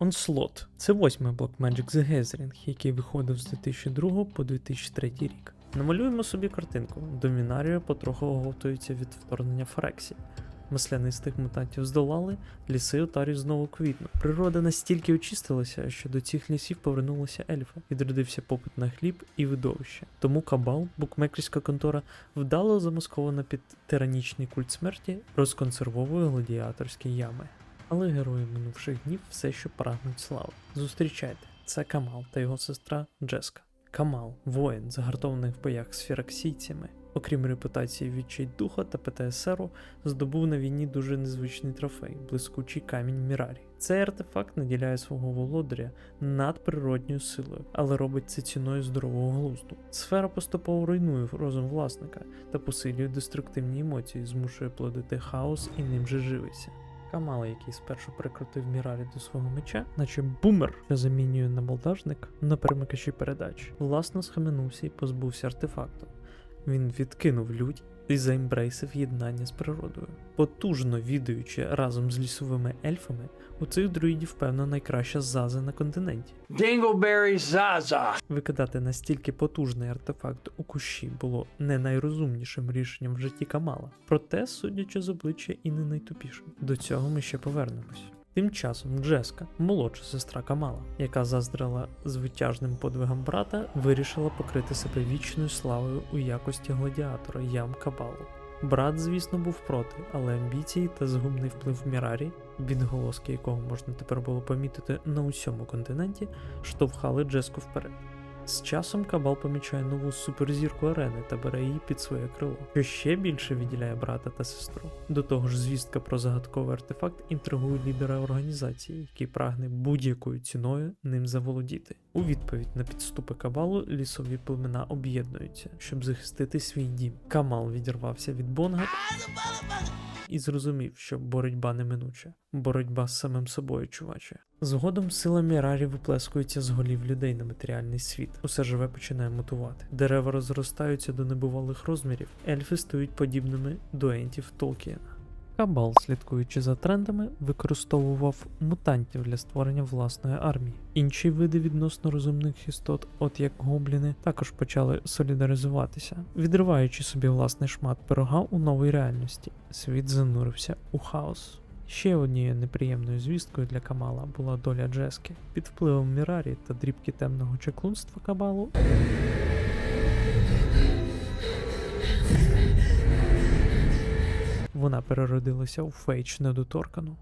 Onslaught – це восьмий блок Magic the Gathering, який виходив з 2002 по 2003 рік. Намалюємо собі картинку. Домінарія потроху оговтується від вторгнення Ферексі. Маслянистих мутантів здолали, ліси Отарі знову квітнуть. Природа настільки очистилася, що до цих лісів повернулися ельфи, відродився попит на хліб і видовище. Тому Кабал, букмекерська контора, вдало замаскована під тиранічний культ смерті, розконсервовує гладіаторські ями. Але герої минувших днів все ще прагнуть слави. Зустрічайте, це Камал та його сестра Джеска. Камал, воїн, загартований в боях з фіраксійцями. Окрім репутації відчайдуха та ПТСРу, здобув на війні дуже незвичний трофей блискучий камінь Мірарі. Цей артефакт наділяє свого володаря надприродньою силою, але робить це ціною здорового глузду. Сфера поступово руйнує розум власника та посилює деструктивні емоції, змушує плодити хаос і ним же живиться. Камал, який спершу прикрутив Мірарі до свого меча, наче бумер, що замінює на балдажник на перемикачі передач, власно схаменувся і позбувся артефакту. Він відкинув лють і заімбрейсив єднання з природою. Потужно відаючи разом з лісовими ельфами, у цих друїдів, певно, найкраща заза на континенті. Dingleberry Zaza. Викидати настільки потужний артефакт у кущі було не найрозумнішим рішенням в житті Камала, проте, судячи з обличчя, і не найтупішим. До цього ми ще повернемось. Тим часом Джеска, молодша сестра Камала, яка заздрила звитяжним подвигам брата, вирішила покрити себе вічною славою у якості гладіатора ям Кабалу. Брат, звісно, був проти, але амбіції та згубний вплив Мірарі, відголоски якого можна тепер було помітити на усьому континенті, штовхали Джеску вперед. З часом Кабал помічає нову суперзірку арени та бере її під своє крило, що ще більше відділяє брата та сестру. До того ж, звістка про загадковий артефакт інтригує лідера організації, який прагне будь-якою ціною ним заволодіти. У відповідь на підступи Кабалу лісові племена об'єднуються, щоб захистити свій дім. Камал відірвався від Бонга і зрозумів, що боротьба неминуча. Боротьба з самим собою, чуваче. Згодом сила Мірарі виплескується з голів людей на матеріальний світ. Усе живе починає мутувати. Дерева розростаються до небувалих розмірів, ельфи стають подібними до ентів Толкіена. Кабал, слідкуючи за трендами, використовував мутантів для створення власної армії. Інші види відносно розумних істот, от як гобліни, також почали солідаризуватися, відриваючи собі власний шмат пирога у новій реальності. Світ занурився у хаос. Ще однією неприємною звісткою для Камала була доля Джески. Під впливом Мірарі та дрібки темного чеклунства Кабалу вона переродилася у Фейч недоторкану.